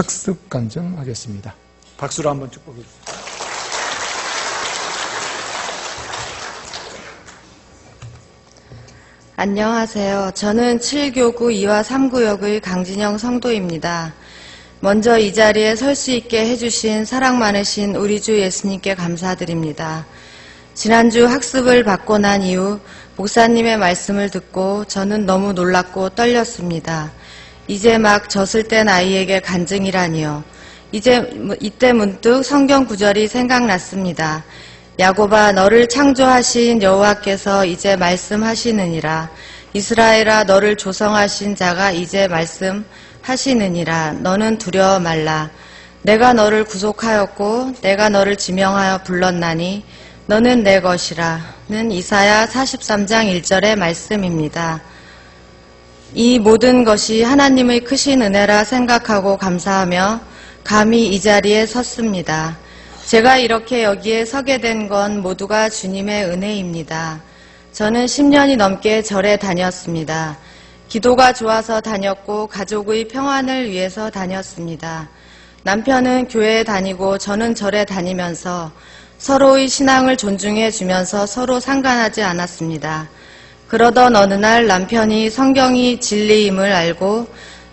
학습 간증하겠습니다. 박수로 한번 축복해 주세요. 안녕하세요. 저는 7교구 2와 3구역의 강진영 성도입니다. 먼저 이 자리에 설 수 있게 해주신 사랑 많으신 우리 주 예수님께 감사드립니다. 지난주 학습을 받고 난 이후 목사님의 말씀을 듣고 저는 너무 놀랐고 떨렸습니다. 이제 막 젖을 땐 아이에게 간증이라니요. 이제 이때 문득 성경 구절이 생각났습니다. 야곱아 너를 창조하신 여호와께서 이제 말씀하시느니라 이스라엘아 너를 조성하신 자가 이제 말씀하시느니라 너는 두려워 말라 내가 너를 구속하였고 내가 너를 지명하여 불렀나니 너는 내 것이라는 이사야 43장 1절의 말씀입니다. 이 모든 것이 하나님의 크신 은혜라 생각하고 감사하며 감히 이 자리에 섰습니다. 제가 이렇게 여기에 서게 된 건 모두가 주님의 은혜입니다. 저는 10년이 넘게 절에 다녔습니다. 기도가 좋아서 다녔고 가족의 평안을 위해서 다녔습니다. 남편은 교회에 다니고 저는 절에 다니면서 서로의 신앙을 존중해 주면서 서로 상관하지 않았습니다. 그러던 어느 날 남편이 성경이 진리임을 알고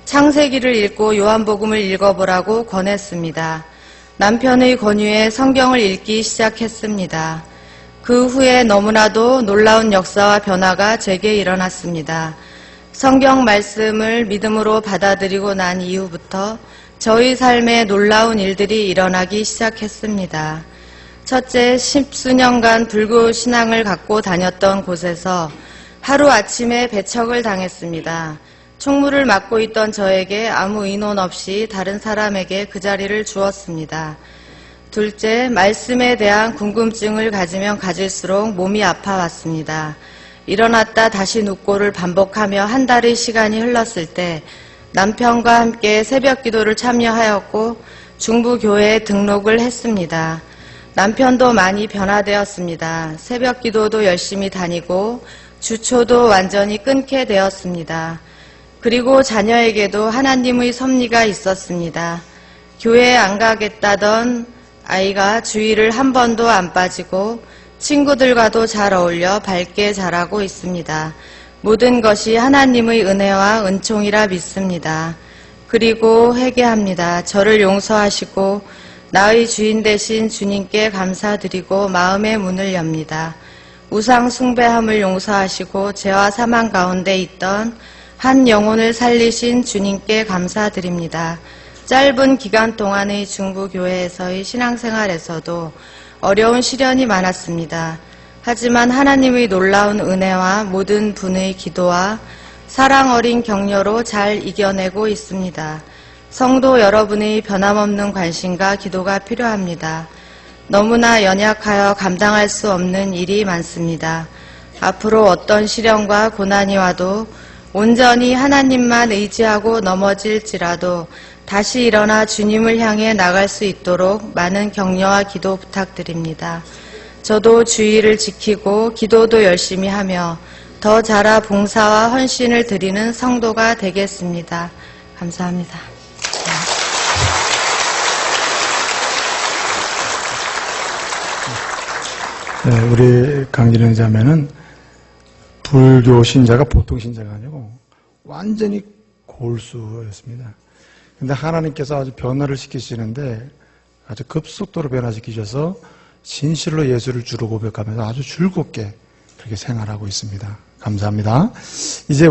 창세기를 읽고 요한복음을 읽어보라고 권했습니다. 남편의 권유에 성경을 읽기 시작했습니다. 그 후에 너무나도 놀라운 역사와 변화가 제게 일어났습니다. 성경 말씀을 믿음으로 받아들이고 난 이후부터 저희 삶에 놀라운 일들이 일어나기 시작했습니다. 첫째, 십수년간 불교 신앙을 갖고 다녔던 곳에서 하루 아침에 배척을 당했습니다. 총무를 맡고 있던 저에게 아무 인원 없이 다른 사람에게 그 자리를 주었습니다. 둘째, 말씀에 대한 궁금증을 가지면 가질수록 몸이 아파왔습니다. 일어났다 다시 눕고를 반복하며 한 달의 시간이 흘렀을 때 남편과 함께 새벽 기도를 참여하였고 중부교회에 등록을 했습니다. 남편도 많이 변화되었습니다. 새벽 기도도 열심히 다니고 주초도 완전히 끊게 되었습니다. 그리고 자녀에게도 하나님의 섭리가 있었습니다. 교회에 안 가겠다던 아이가 주의를 한 번도 안 빠지고 친구들과도 잘 어울려 밝게 자라고 있습니다. 모든 것이 하나님의 은혜와 은총이라 믿습니다. 그리고 회개합니다. 저를 용서하시고 나의 주인 되신 주님께 감사드리고 마음의 문을 엽니다. 우상 숭배함을 용서하시고 죄와 사망 가운데 있던 한 영혼을 살리신 주님께 감사드립니다. 짧은 기간 동안의 중부교회에서의 신앙생활에서도 어려운 시련이 많았습니다. 하지만 하나님의 놀라운 은혜와 모든 분의 기도와 사랑 어린 격려로 잘 이겨내고 있습니다. 성도 여러분의 변함없는 관심과 기도가 필요합니다. 너무나 연약하여 감당할 수 없는 일이 많습니다. 앞으로 어떤 시련과 고난이 와도 온전히 하나님만 의지하고 넘어질지라도 다시 일어나 주님을 향해 나갈 수 있도록 많은 격려와 기도 부탁드립니다. 저도 주의를 지키고 기도도 열심히 하며 더 자라 봉사와 헌신을 드리는 성도가 되겠습니다. 감사합니다. 네, 우리 강진영 자매는 불교 신자가 보통 신자가 아니고 완전히 골수였습니다. 근데 하나님께서 아주 변화를 시키시는데 아주 급속도로 변화시키셔서 진실로 예수를 주로 고백하면서 아주 즐겁게 그렇게 생활하고 있습니다. 감사합니다. 이제